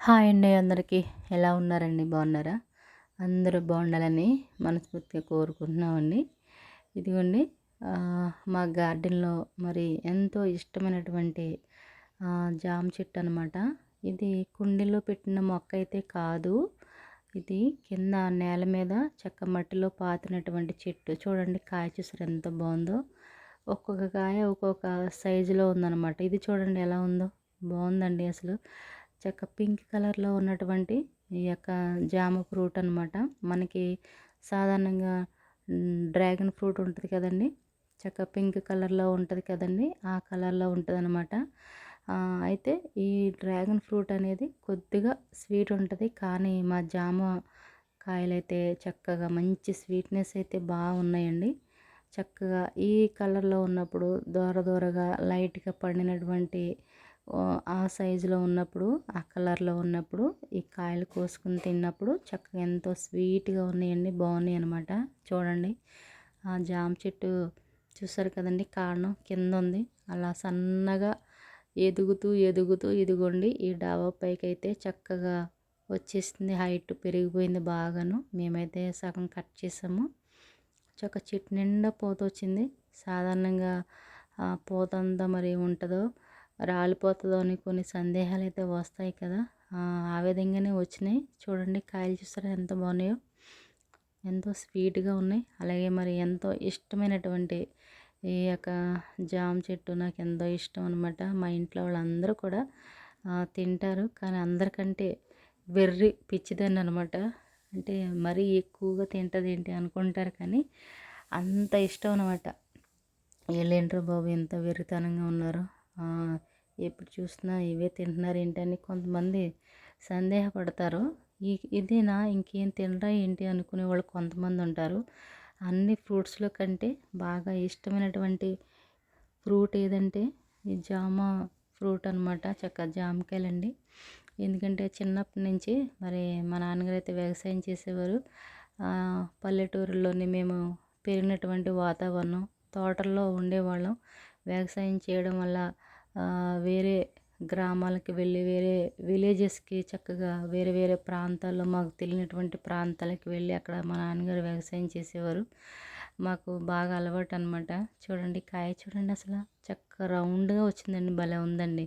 Hi అండి అందరికీ. ఎలా ఉన్నారండి? బాగున్నారా? అందరూ బాగుండాలని మనస్ఫూర్తిగా కోరుకుంటున్నామండి. ఇదిగోండి మా గార్డెన్లో మరి ఎంతో ఇష్టమైనటువంటి జామ చెట్టు అనమాట ఇది కుండీలో పెట్టిన మొక్క అయితే కాదు. ఇది కింద నేల మీద చెక్క మట్టిలో పాతినటువంటి చెట్టు. చూడండి కాయ చూసారు ఎంత బాగుందో. ఒక్కొక్క కాయ ఒక్కొక్క సైజులో ఉందన్నమాట. ఇది చూడండి ఎలా ఉందో. బాగుందండి అసలు. చక్క పింక్ కలర్లో ఉన్నటువంటి ఈ యొక్క జామ ఫ్రూట్ అనమాట మనకి సాధారణంగా డ్రాగన్ ఫ్రూట్ ఉంటుంది కదండి. చక్క పింక్ కలర్లో ఉంటుంది కదండి. ఆ కలర్లో ఉంటుంది అనమాట అయితే ఈ డ్రాగన్ ఫ్రూట్ అనేది కొద్దిగా స్వీట్ ఉంటుంది. కానీ మా జామ కాయలైతే చక్కగా మంచి స్వీట్నెస్ అయితే బాగున్నాయండి చక్కగా ఈ కలర్లో ఉన్నప్పుడు దూర దూరగా లైట్గా పండినటువంటి ఆ సైజులో ఉన్నప్పుడు ఆ కలర్లో ఉన్నప్పుడు ఈ కాయలు కోసుకుని తిన్నప్పుడు చక్కగా ఎంతో స్వీట్గా ఉన్నాయండి. బాగున్నాయి అనమాట చూడండి. ఆ జామ చెట్టు చూసారు కదండి కారణం కింద ఉంది. అలా సన్నగా ఎదుగుతూ ఎదుగుతూ ఇదిగోండి ఈ డాబా పైకి అయితే చక్కగా వచ్చేసింది. హైట్ పెరిగిపోయింది బాగాను. మేమైతే సగం కట్ చేసాము. చక్క చెట్టు నిండా పోత వచ్చింది సాధారణంగా పోతంతా మరి ఉంటుందో రాలిపోతుందో అని కొన్ని సందేహాలు అయితే వస్తాయి కదా. ఆ విధంగానే వచ్చినాయి. చూడండి కాయలు చూస్తారా ఎంత బాగున్నాయో. ఎంతో స్వీట్గా ఉన్నాయి. అలాగే మరి ఎంతో ఇష్టమైనటువంటి ఈ యొక్క జామ చెట్టు నాకు ఎంతో ఇష్టం అనమాట మా ఇంట్లో వాళ్ళందరూ కూడా తింటారు. కానీ అందరికంటే వెర్రి పిచ్చిదాన్ని అనమాట అంటే మరీ ఎక్కువగా తింటది ఏంటి అనుకుంటారు కానీ అంత ఇష్టం అనమాట వీళ్ళేంటారు బాబు ఎంత వెర్రితనంగా ఉన్నారు. ఎప్పుడు చూసినా ఇవే తింటున్నారు ఏంటని కొంతమంది సందేహపడతారు. ఈ ఇదేనా? ఇంకేం తినరా ఏంటి అనుకునే వాళ్ళు కొంతమంది ఉంటారు. అన్ని ఫ్రూట్స్లో కంటే బాగా ఇష్టమైనటువంటి ఫ్రూట్ ఏదంటే ఈ జామ ఫ్రూట్ అనమాట చక్క జామకాయలండి. ఎందుకంటే చిన్నప్పటి నుంచి మరి మా నాన్నగారు అయితే వ్యవసాయం చేసేవారు. పల్లెటూరులోని మేము పెరిగినటువంటి వాతావరణం తోటల్లో ఉండేవాళ్ళం. వ్యవసాయం చేయడం వల్ల వేరే గ్రామాలకి వెళ్ళి వేరే విలేజెస్కి చక్కగా వేరే వేరే ప్రాంతాల్లో మాకు తెలియనటువంటి ప్రాంతాలకి వెళ్ళి అక్కడ మా నాన్నగారు వ్యవసాయం చేసేవారు. మాకు బాగా అలవాటు అనమాట చూడండి కాయ చూడండి అసలు చక్క రౌండ్గా వచ్చిందండి భలే ఉందండి.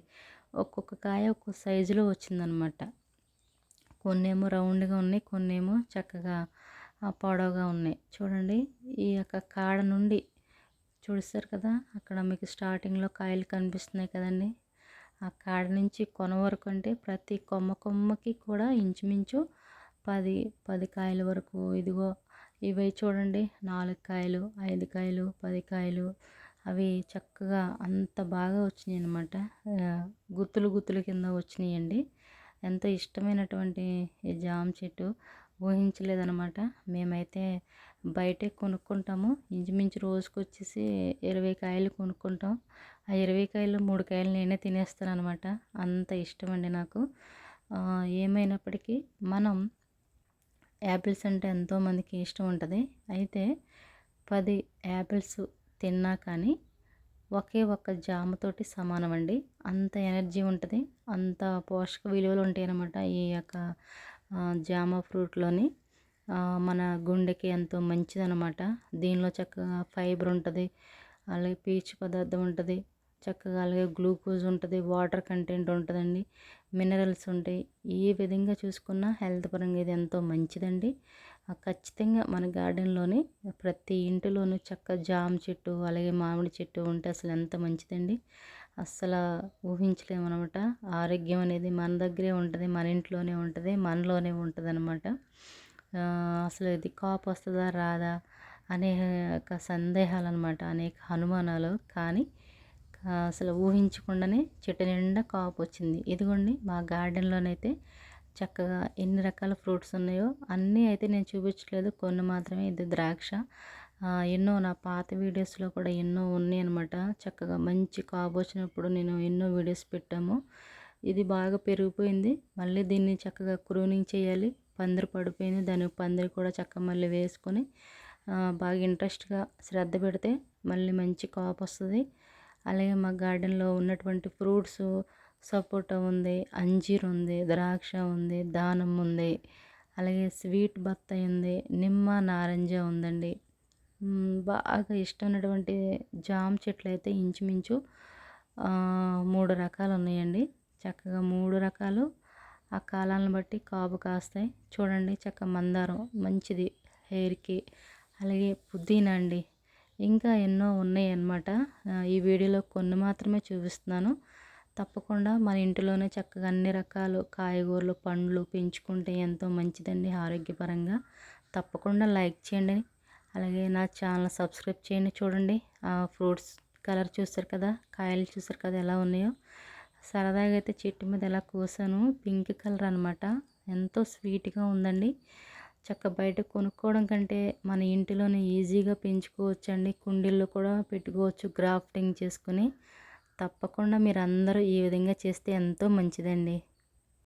ఒక్కొక్క కాయ ఒక్కొక్క సైజులో వచ్చిందనమాట కొన్నేమో రౌండ్గా ఉన్నాయి కొన్నేమో చక్కగా పొడవుగా ఉన్నాయి. చూడండి ఈ యొక్క కాడ నుండి చూస్తారు కదా అక్కడ మీకు స్టార్టింగ్లో కాయలు కనిపిస్తున్నాయి కదండి. ఆ కాడ నుంచి కొన వరకు అంటే ప్రతి కొమ్మ కొమ్మకి కూడా ఇంచుమించు పది పది కాయల వరకు. ఇదిగో ఇవి చూడండి నాలుగు కాయలు ఐదు కాయలు పది కాయలు. అవి చక్కగా అంత బాగా వచ్చినాయి అనమాట గుత్తులు గుత్తులు కింద వచ్చినాయండి. ఎంతో ఇష్టమైనటువంటి ఈ జామ చెట్టు. ఊహించలేదనమాట మేమైతే బయటే కొనుక్కుంటాము. ఇంచుమించు రోజుకి వచ్చేసి ఇరవై కాయలు కొనుక్కుంటాం. ఆ ఇరవై కాయలు మూడు కాయలు నేనే తినేస్తాను అనమాట అంత ఇష్టం అండి నాకు ఏమైనప్పటికీ మనం యాపిల్స్ అంటే ఎంతోమందికి ఇష్టం ఉంటుంది. అయితే పది యాపిల్స్ తిన్నా కానీ ఒకే ఒక్క జామతోటి సమానం అండి అంత ఎనర్జీ ఉంటుంది. అంత పోషక విలువలు ఉంటాయి అన్నమాట ఈ యొక్క జామ ఫ్రూట్లోని మన గుండెకి ఎంతో మంచిదనమాట దీనిలో చక్కగా ఫైబర్ ఉంటుంది అలాగే పీచు పదార్థం ఉంటుంది చక్కగా అలాగే గ్లూకోజ్ ఉంటుంది వాటర్ కంటెంట్ ఉంటుందండి మినరల్స్ ఉంటాయి. ఏ విధంగా చూసుకున్నా హెల్త్ పరంగా ఇది ఎంతో మంచిదండి. ఖచ్చితంగా మన గార్డెన్లోని ప్రతి ఇంటిలోనూ చక్క జామ చెట్టు అలాగే మామిడి చెట్టు ఉంటే అసలు ఎంత మంచిదండి. అస్సలు ఊహించలేమన్నమాట ఆరోగ్యం అనేది మన దగ్గరే ఉంటుంది మన ఇంట్లోనే ఉంటుంది మనలోనే ఉంటుంది అనమాట అసలు ఇది కాపు వస్తుందా రాదా అనేక సందేహాలు అనమాట అనేక అనుమానాలు. కానీ అసలు ఊహించకుండానే చెట్టు నిండా కాపు వచ్చింది. ఇదిగోండి మా గార్డెన్లోనైతే చక్కగా ఎన్ని రకాల ఫ్రూట్స్ ఉన్నాయో అన్నీ అయితే నేను చూపించలేదు కొన్ని మాత్రమే ఇది ద్రాక్ష. ఎన్నో నా పాత వీడియోస్లో కూడా ఎన్నో ఉన్నాయి అనమాట చక్కగా మంచి కాపు వచ్చినప్పుడు నేను ఎన్నో వీడియోస్ పెట్టాము. ఇది బాగా పెరిగిపోయింది. మళ్ళీ దీన్ని చక్కగా క్రూనింగ్ చేయాలి. పందిరి పడిపోయింది. దానికి పందిరి కూడా చక్కగా మళ్ళీ వేసుకొని బాగా ఇంట్రెస్ట్గా శ్రద్ధ పెడితే మళ్ళీ మంచి కాపు వస్తుంది. అలాగే మా గార్డెన్లో ఉన్నటువంటి ఫ్రూట్స్ సపోటా ఉంది అంజీర్ ఉంది ద్రాక్ష ఉంది దానిమ్మ ఉంది. అలాగే స్వీట్ బత్తాయి ఉంది నిమ్మ నారింజ ఉందండి. బాగా ఇష్టమైనటువంటి జామ చెట్లు అయితే ఇంచుమించు మూడు రకాలు ఉన్నాయండి. చక్కగా మూడు రకాలు. ఆ కాలాలను బట్టి కాపు కాస్తాయి. చూడండి చక్క మందారం మంచిది హెయిర్కి అలాగే పుదీనా అండి. ఇంకా ఎన్నో ఉన్నాయి అన్నమాట ఈ వీడియోలో కొన్ని మాత్రమే చూపిస్తున్నాను. తప్పకుండా మన ఇంటిలోనే చక్కగా అన్ని రకాలు కాయగూరలు పండ్లు పెంచుకుంటే ఎంతో మంచిదండి ఆరోగ్యపరంగా. తప్పకుండా లైక్ చేయండి. అలాగే నా ఛానల్ సబ్స్క్రైబ్ చేయండి చూడండి. ఆ ఫ్రూట్స్ కలర్ చూస్తారు కదా కాయలు చూస్తారు కదా ఎలా ఉన్నాయో. సరదాగా అయితే చెట్టు మీద ఎలా కోసాను పింక్ కలర్ అనమాట ఎంతో స్వీట్గా ఉందండి. చక్క బయట కొనుక్కోవడం కంటే మన ఇంటిలోనే ఈజీగా పెంచుకోవచ్చండి. కుండీల్లో కూడా పెట్టుకోవచ్చు గ్రాఫ్టింగ్ చేసుకుని. తప్పకుండా మీరు అందరూ ఈ విధంగా చేస్తే ఎంతో మంచిదండి.